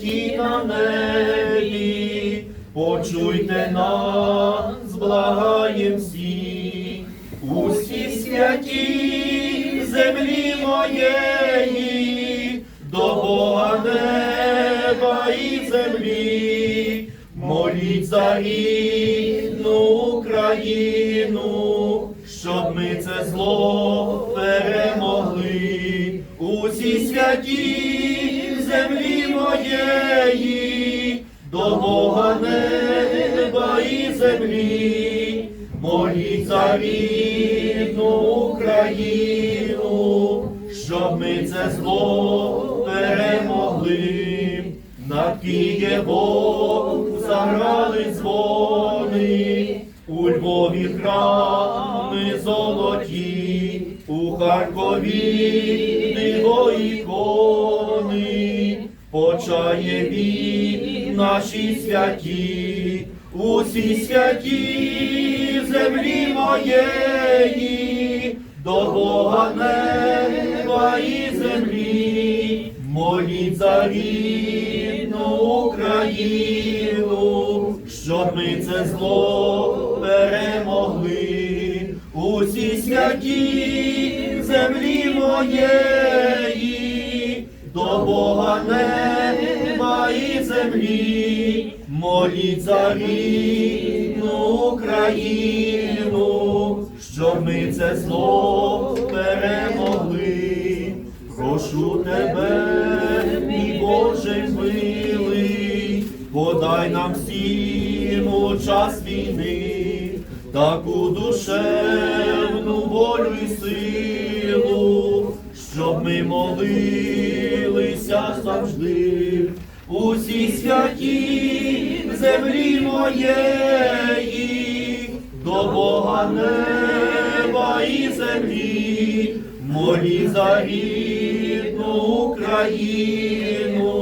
Ті на небі, почуйте нас, благаєм всі, усі святі землі моєї, до Бога неба і землі, моліть за рідну Україну, щоб ми це зло перемогли, усі святі землі моєї, до Бога неба і землі, моліть за рідну Україну, щоб ми це зло перемогли, над Києвом заграли дзвони, у Львові храми золоті, у Харкові почаєві наші святі, усі святі землі моєї, до Бога неба і землі, моліть за рідну Україну, щоб ми це зло перемогли, усі святі землі моєї, до Бога неба і землі, моліть за рідну Україну, щоб ми це зло перемогли. Прошу тебе, мій Боже милий, подай нам всім у час війни таку душевну ми молилися завжди, усі святі землі моєї, до Бога неба і землі, молі за рідну Україну,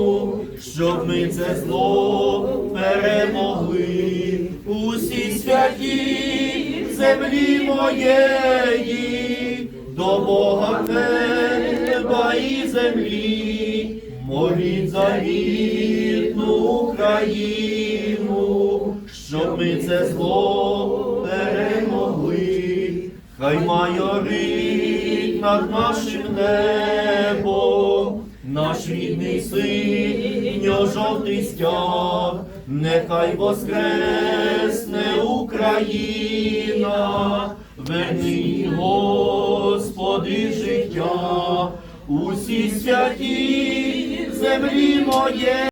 щоб ми це зло перемогли, усі святі землі моєї, до Бога неба і землі, моліть за рідну Україну, щоб ми це зло перемогли, хай майорить над нашим небом, наш рідний синьо-жовтий стяг, нехай воскресне Україна, верни, Господи, життя, усі святі землі моє.